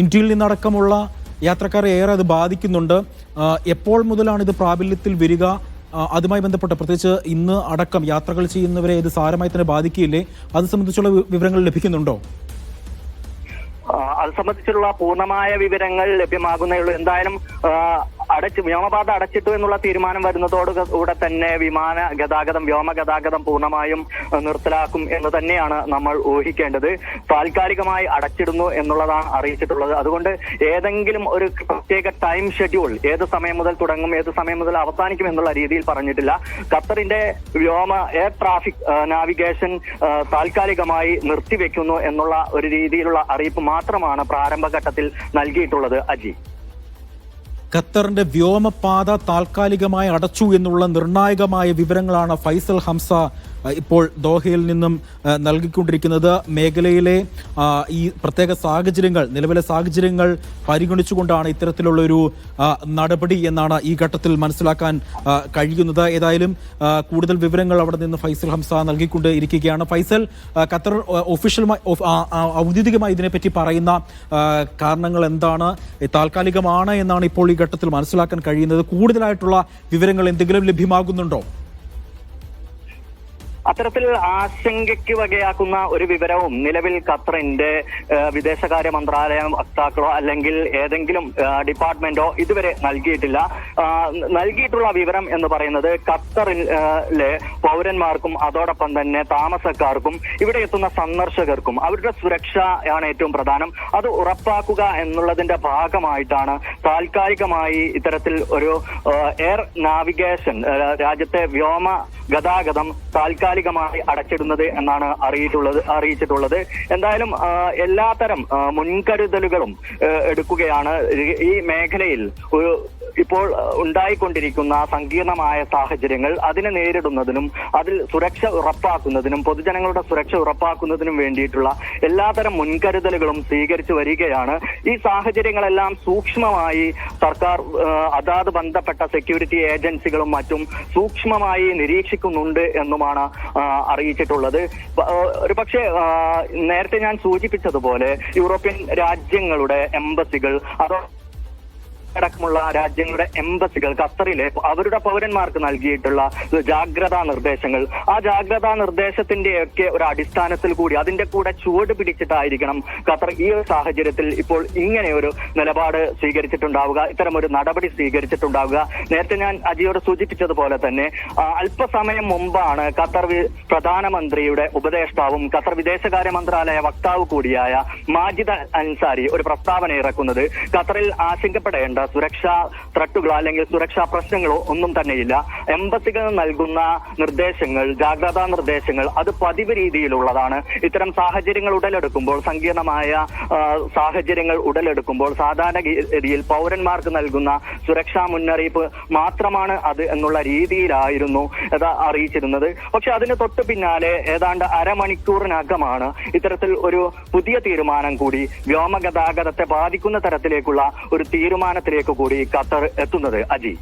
ഇന്ത്യയിൽ നിന്നടക്കമുള്ള യാത്രക്കാരെ ഏറെ അത് ബാധിക്കുന്നുണ്ട്. എപ്പോൾ മുതലാണ് ഇത് പ്രാബല്യത്തിൽ വരിക? അതുമായി ബന്ധപ്പെട്ട് പ്രത്യേകിച്ച് ഇന്ന് അടക്കം യാത്രകൾ ചെയ്യുന്നവരെ ഇത് സാരമായി തന്നെ ബാധിക്കില്ലേ അത് സംബന്ധിച്ചുള്ള വിവരങ്ങൾ ലഭിക്കുന്നുണ്ടോ? അത് സംബന്ധിച്ചുള്ള പൂർണമായ വിവരങ്ങൾ ലഭ്യമാകുന്നേ ഉള്ളൂ. എന്തായാലും അടച്ച് വ്യോമപാത അടച്ചിട്ടു എന്നുള്ള തീരുമാനം വരുന്നതോട് കൂടെ തന്നെ വിമാന ഗതാഗതം വ്യോമ ഗതാഗതം പൂർണമായും നിർത്തലാക്കും എന്ന് തന്നെയാണ് നമ്മൾ ഊഹിക്കേണ്ടത്. താൽക്കാലികമായി അടച്ചിടുന്നു എന്നുള്ളതാണ് അറിയിച്ചിട്ടുള്ളത്. അതുകൊണ്ട് ഏതെങ്കിലും ഒരു പ്രത്യേക ടൈം ഷെഡ്യൂൾ ഏത് സമയം മുതൽ തുടങ്ങും ഏത് സമയം മുതൽ അവസാനിക്കും എന്നുള്ള രീതിയിൽ പറഞ്ഞിട്ടില്ല. ഖത്തറിന്റെ വ്യോമ എയർ ട്രാഫിക് നാവിഗേഷൻ താൽക്കാലികമായി നിർത്തിവെക്കുന്നു എന്നുള്ള ഒരു രീതിയിലുള്ള അറിയിപ്പ് മാത്രമാണ് പ്രാരംഭഘട്ടത്തിൽ നൽകിയിട്ടുള്ളത് അജി. ഖത്തറിന്റെ വ്യോമപാത താൽക്കാലികമായി അടച്ചു എന്നുള്ള നിർണായകമായ വിവരങ്ങളാണ് ഫൈസൽ ഹംസ ഇപ്പോൾ ദോഹയിൽ നിന്നും നൽകിക്കൊണ്ടിരിക്കുന്നത് മേഖലയിലെ ഈ പ്രത്യേക സാഹചര്യങ്ങൾ നിലവിലെ സാഹചര്യങ്ങൾ പരിഗണിച്ചുകൊണ്ടാണ് ഇത്തരത്തിലുള്ള ഒരു നടപടി എന്നാണ് ഈ ഘട്ടത്തിൽ മനസ്സിലാക്കാൻ കഴിയുന്നത്. ഏതായാലും കൂടുതൽ വിവരങ്ങൾ അവിടെ നിന്ന് ഫൈസൽ ഹംസ നൽകിക്കൊണ്ട് ഇരിക്കുകയാണ് ഫൈസൽ ഖത്തർ ഒഫീഷ്യൽമായി ഔദ്യോഗികമായി ഇതിനെപ്പറ്റി പറയുന്ന കാരണങ്ങൾ എന്താണ്? താൽക്കാലികമാണ് എന്നാണ് ഇപ്പോൾ ഈ ഘട്ടത്തിൽ മനസ്സിലാക്കാൻ കഴിയുന്നത്. കൂടുതലായിട്ടുള്ള വിവരങ്ങൾ എന്തെങ്കിലും ലഭ്യമാകുന്നുണ്ടോ? അത്തരത്തിൽ ആശങ്കയ്ക്ക് വകയാക്കുന്ന ഒരു വിവരവും നിലവിൽ ഖത്തറിന്റെ വിദേശകാര്യ മന്ത്രാലയം വക്താക്കളോ അല്ലെങ്കിൽ ഏതെങ്കിലും ഡിപ്പാർട്ട്മെന്റോ ഇതുവരെ നൽകിയിട്ടില്ല. നൽകിയിട്ടുള്ള വിവരം എന്ന് പറയുന്നത് ഖത്തറിലെ പൗരന്മാർക്കും അതോടൊപ്പം തന്നെ താമസക്കാർക്കും ഇവിടെ എത്തുന്ന സന്ദർശകർക്കും അവരുടെ സുരക്ഷ ആണ് ഏറ്റവും പ്രധാനം. അത് ഉറപ്പാക്കുക എന്നുള്ളതിന്റെ ഭാഗമായിട്ടാണ് താൽക്കാലികമായി ഇത്തരത്തിൽ ഒരു എയർ നാവിഗേഷൻ രാജ്യത്തെ വ്യോമ ഗതാഗതം താൽക്കാലികമായി അടച്ചിടുന്നത് എന്നാണ് അറിയിട്ടുള്ളത് അറിയിച്ചിട്ടുള്ളത്. എന്തായാലും എല്ലാത്തരം മുൻകരുതലുകളും എടുക്കുകയാണ്. ഈ മേഖലയിൽ ഒരു ഇപ്പോൾ ഉണ്ടായിക്കൊണ്ടിരിക്കുന്ന സങ്കീർണമായ സാഹചര്യങ്ങൾ അതിനെ നേരിടുന്നതിനും അതിൽ സുരക്ഷ ഉറപ്പാക്കുന്നതിനും പൊതുജനങ്ങളുടെ സുരക്ഷ ഉറപ്പാക്കുന്നതിനും വേണ്ടിയിട്ടുള്ള എല്ലാതരം മുൻകരുതലുകളും സ്വീകരിച്ചു വരികയാണ്. ഈ സാഹചര്യങ്ങളെല്ലാം സൂക്ഷ്മമായി സർക്കാർ അതാത് ബന്ധപ്പെട്ട സെക്യൂരിറ്റി ഏജൻസികളും മറ്റും സൂക്ഷ്മമായി നിരീക്ഷിക്കുന്നുണ്ട് എന്നുമാണ് അറിയിച്ചിട്ടുള്ളത്. ഒരു പക്ഷേ നേരത്തെ ഞാൻ സൂചിപ്പിച്ചതുപോലെ യൂറോപ്യൻ രാജ്യങ്ങളുടെ എംബസികൾ അതോ അടക്കമുള്ള രാജ്യങ്ങളുടെ എംബസികൾ ഖത്തറിലെ അവരുടെ പൗരന്മാർക്ക് നൽകിയിട്ടുള്ള ജാഗ്രതാ നിർദ്ദേശങ്ങൾ. ആ ജാഗ്രതാ നിർദ്ദേശത്തിന്റെ ഒക്കെ ഒരു അടിസ്ഥാനത്തിൽ കൂടി അതിന്റെ കൂടെ ചുവട് പിടിച്ചിട്ടായിരിക്കണം ഖത്തർ ഈ ഒരു സാഹചര്യത്തിൽ ഇപ്പോൾ ഇങ്ങനെ ഒരു നിലപാട് സ്വീകരിച്ചിട്ടുണ്ടാവുക ഇത്തരം ഒരു നടപടി സ്വീകരിച്ചിട്ടുണ്ടാവുക. നേരത്തെ ഞാൻ അജിയോട് സൂചിപ്പിച്ചതുപോലെ തന്നെ അല്പസമയം മുമ്പാണ് ഖത്തർ പ്രധാനമന്ത്രിയുടെ ഉപദേഷ്ടാവും ഖത്തർ വിദേശകാര്യ മന്ത്രാലയ വക്താവ് കൂടിയായ മാജിദ് അൻസാരി ഒരു പ്രസ്താവന ഇറക്കുന്നത്. ഖത്തറിൽ ആശങ്കപ്പെടേണ്ട സുരക്ഷാ ത്രട്ടുകളോ അല്ലെങ്കിൽ സുരക്ഷാ പ്രശ്നങ്ങളോ ഒന്നും തന്നെയില്ല എംബസികൾ നൽകുന്ന നിർദ്ദേശങ്ങൾ ജാഗ്രതാ നിർദ്ദേശങ്ങൾ അത് പതിവ് രീതിയിലുള്ളതാണ്. ഇത്തരം സാഹചര്യങ്ങൾ ഉടലെടുക്കുമ്പോൾ സങ്കീർണമായ സാഹചര്യങ്ങൾ ഉടലെടുക്കുമ്പോൾ സാധാരണ രീതിയിൽ പൗരന്മാർക്ക് നൽകുന്ന സുരക്ഷാ മുന്നറിയിപ്പ് മാത്രമാണ് അത് എന്നുള്ള രീതിയിലായിരുന്നു അറിയിച്ചിരുന്നത്. പക്ഷെ അതിന് തൊട്ട് പിന്നാലെ ഏതാണ്ട് അരമണിക്കൂറിനകമാണ് ഇത്തരത്തിൽ ഒരു പുതിയ തീരുമാനം കൂടി വ്യോമഗതാഗതത്തെ ബാധിക്കുന്ന തരത്തിലേക്കുള്ള ഒരു തീരുമാനത്തിലേക്ക് കൂടി ഖത്തർ എത്തുന്നത് അജി?